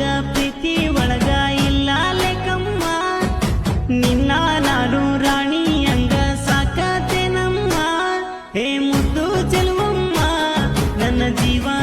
ವಾಲ್ಮೀಕಿ ಪ್ರೀತಿ ಒಳಗ ಇಲ್ಲ ಲೆಕ್ಕಮ್ಮ. ನಿನ್ನ ನಾನು ರಾಣಿ ಹಂಗ ಸಾಕತೇನಮ್ಮ. ಹೇ ಮುದ್ದು ಚೆಲುವಮ್ಮ, ನನ್ನ ಜೀವಾನಿ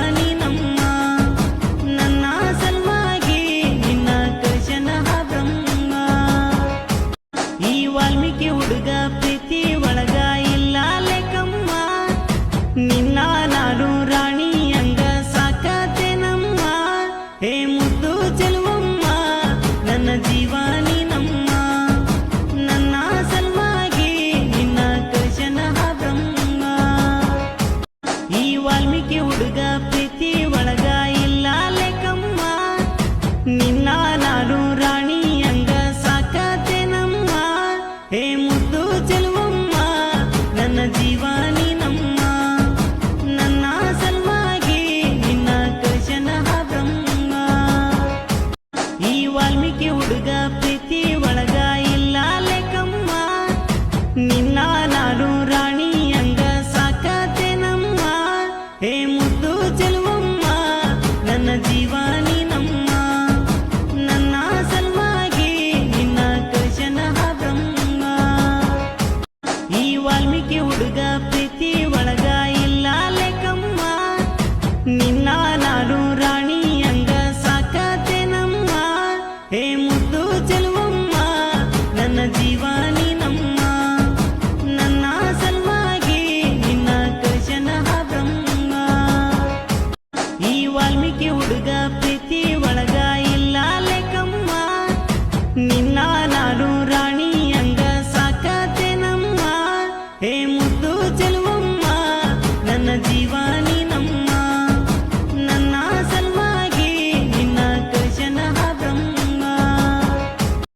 ಈ ವಾಲ್ಮೀಕಿ ಹುಡುಗ ಪ್ರೀತಿ ಒಳಗ ಇಲ್ಲ ಲೆಕ್ಕಮ್ಮ ನಿನ್ನ ನಾನು ರಾಣಿ ಹಂಗ ಸಾಕತೇನಮ್ಮ ಹೇ ಮುದ್ದು ಚೆಲುವಮ್ಮ, ನನ್ನ ಜೀವಾನಿ ನಮ್ಮ. ನನ್ನ ಸಲುವಾಗಿ ನಿನ್ನ ಕೃಷ್ಣ ಬ್ರಹ್ಮ. ಈ ವಾಲ್ಮೀಕಿ ಹುಡುಗ ಪ್ರೀತಿ ಒಳಗ ಇಲ್ಲ ಲೆಕ್ಕಮ್ಮ ನಿನ್ನ ನಾನು ರಾಣಿ